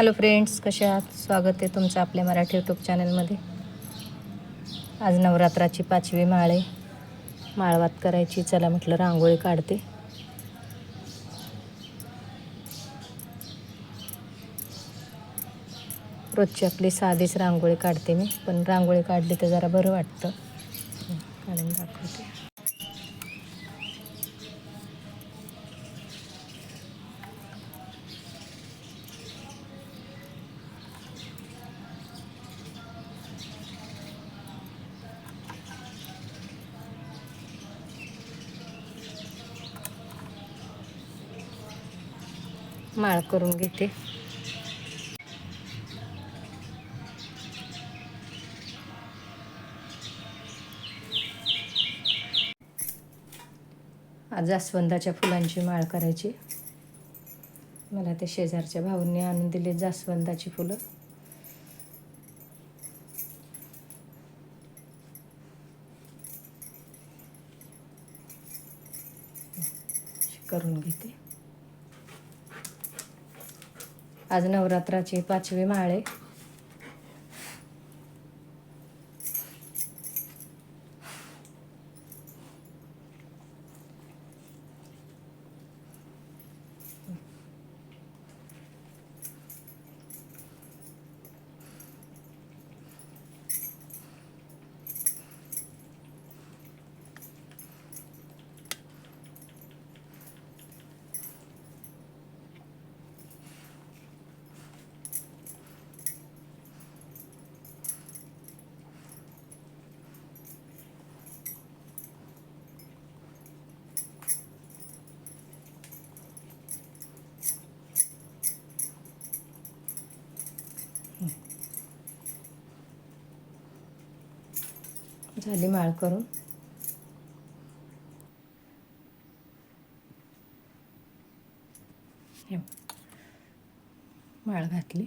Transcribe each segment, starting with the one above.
Hello friends कसे आहात? स्वागत आहे तुमचं आपल्या मराठी यूट्यूब चॅनलमध्ये आज नवरात्राची पाचवी माळ आहे. माळवात करायची चला म्हटलं रांगोळी काढते. रोजची आपली साधीच रांगोळी काढते मी पण रांगोळी काढली तर जरा बरं वाटतं. काढून दाखवते. माळ करून घेते. आज जास्वंदाच्या फुलांची माळ करायची. मला ते शेजारच्या भाऊंनी आणून दिले जास्वंदाची फुलं. करून घेते. आज नवरात्राची पाचवी माळ. आहे झाली माळ करून. हे माळ घातली.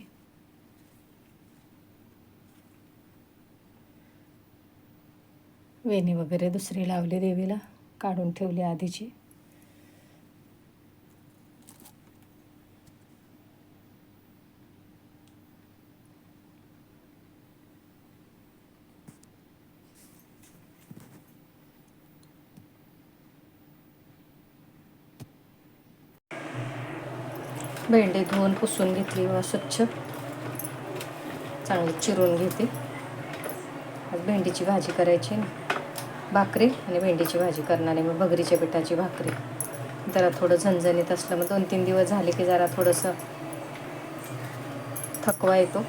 वेणी वगैरे दुसरी लावली देवीला. काढून ठेवली आधीची. भेंडी धुवून पुसून घेतली व स्वच्छ. चांगली चिरून घेते. आज भेंडीची भाजी करायची भाकरी आणि भेंडीची भाजी करणार आहे मग भगरीच्या पिठाची भाकरी. जरा थोडं झणझणीत असलं मग दोन तीन दिवस झाले की जरा थोडंसं थकवा येतो.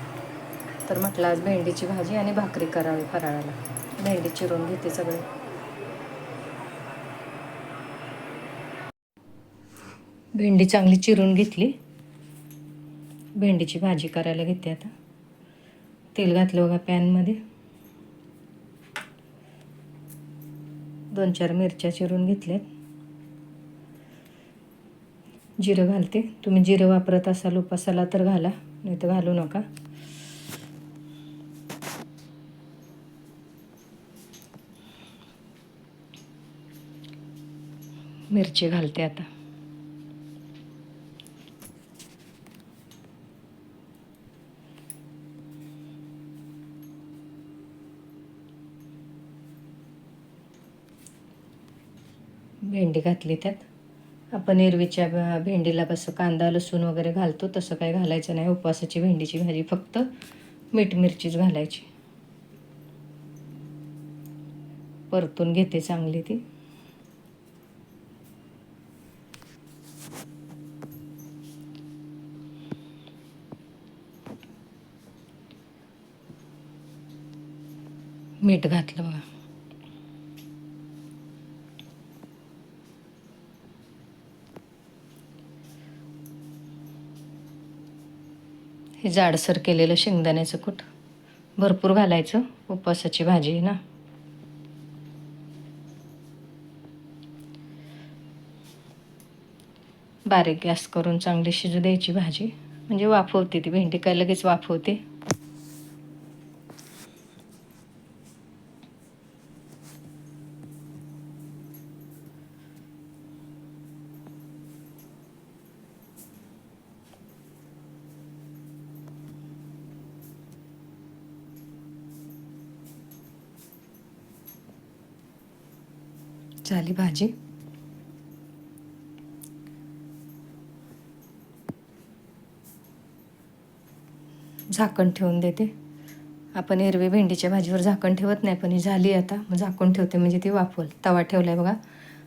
तर म्हटलं आज भेंडीची भाजी आणि भाकरी करावी फराळाला. भेंडी चिरून घेते सगळे. भेंडी चांगली चिरून घेतली. भेंडीची भाजी करायला घेते आता. तेल घातलं बघा पॅनमध्ये. दोन चार मिरच्या चिरून घेतल्यात. जिरं घालते. तुम्ही जिरं वापरत असाल उपासाला तर घाला नाही तर घालू नका. मिरची घालते आता. भेंडी घातली त्यात. आपण एरवीच्या भेंडीला कसं कांदा लसूण वगैरे घालतो तसं काही घालायचं नाही. उपवासाची भेंडीची भाजी फक्त मीठ मिरचीच घालायची. परतून घेते चांगली ती. मीठ घातलं बघा. हे जाडसर केलेलं शेंगदाण्याचं कूट. भरपूर घालायचं उपवासाची भाजी आहे ना. बारीक गॅस करून चांगली शिजू द्यायची भाजी. म्हणजे वाफवते ती भेंडी काय लगेच वाफवते झाली भाजी. झाकण ठेवून देते. आपण एरवी भेंडीच्या भाजीवर झाकण ठेवत नाही पण ही झाली आता. मग झाकण ठेवते म्हणजे ती वाफवल. तवा ठेवला आहे बघा.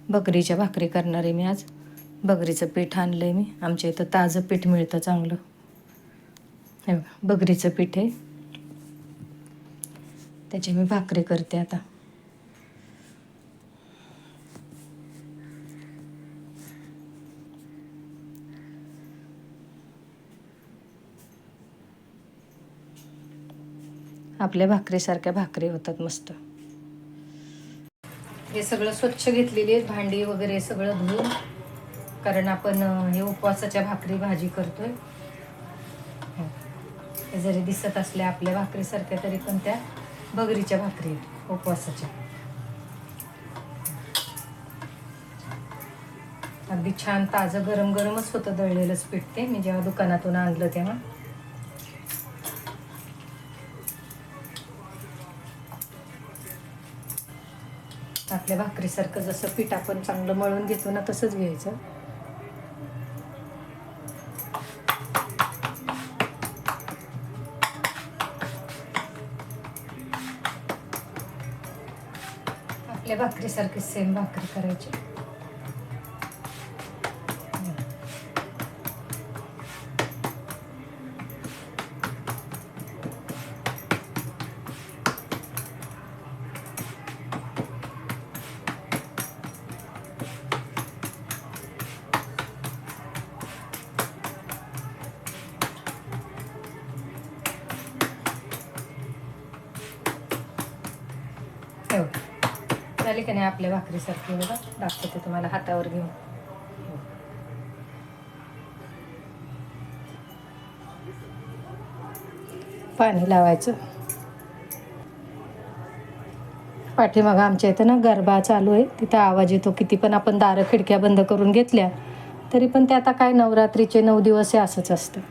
बकरीच्या भाकरी करणार आहे मी आज. बकरीचं पीठ आणलं आहे मी. आमच्या इथं ताजं पीठ मिळतं चांगलं. हे बघा बकरीचं पीठ आहे. त्याची मी भाकरी करते आता. आपल्या भाकरीसारख्या भाकरी होतात मस्त. हे सगळं स्वच्छ घेतलेली आहेत भांडी वगैरे सगळं धुवून कारण आपण हे उपवासाच्या भाकरी भाजी करतोय. हो. हे जरी दिसत असल्या आपल्या भाकरीसारख्या तरी पण त्या बगरीच्या भाकरी उपवासाच्या. अगदी छान ताजं गरम गरमच होतं दळलेलंच पीठ ते. मी जेव्हा दुकानातून आणलं तेव्हा. आपल्या भाकरीसारखं जसं पीठ आपण चांगलं मळून घेतो ना तसंच घ्यायचं. आपल्या भाकरीसारखी सेम भाकरी करायची. हो झाली का नाही आपल्या भाकरीसारखी? बघा दाखवते तुम्हाला हातावर घेऊन. पाणी लावायचं. पाठीमागं आमच्या इथं ना गरबा चालू आहे. तिथं आवाज येतो किती पण आपण दारं खिडक्या बंद करून घेतल्या. तरी पण ते आता काय नवरात्रीचे नऊ दिवस हे असंच असतं.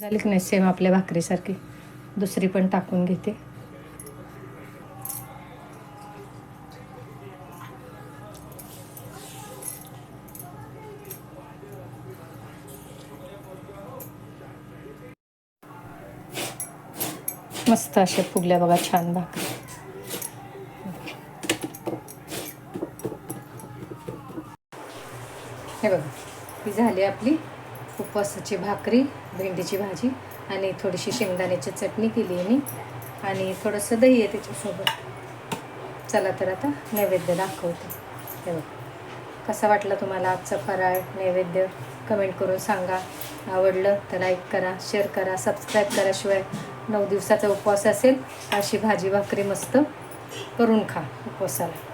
झाली की नाही सेम आपल्या भाकरीसारखी. दुसरी पण टाकून घेते. मस्त अशा फुगल्या बघा छान भाकरी. हे बघा ही झाली आपली उपवासाची भाकरी भेंडीची भाजी आणि थोडीशी शेंगदाण्याची चटणी केली आहे मी. आणि थोडंसं दही आहे त्याच्यासोबत. चला तर आता नैवेद्य दाखवते. हे बघा. कसा वाटला तुम्हाला आजचा फराळ नैवेद्य? कमेंट करून सांगा. आवडलं तर लाईक करा शेअर करा सबस्क्राईब कराशिवाय नऊ दिवसाचा उपवास असेल अशी भाजी भाकरी मस्त करून खा उपवासाला.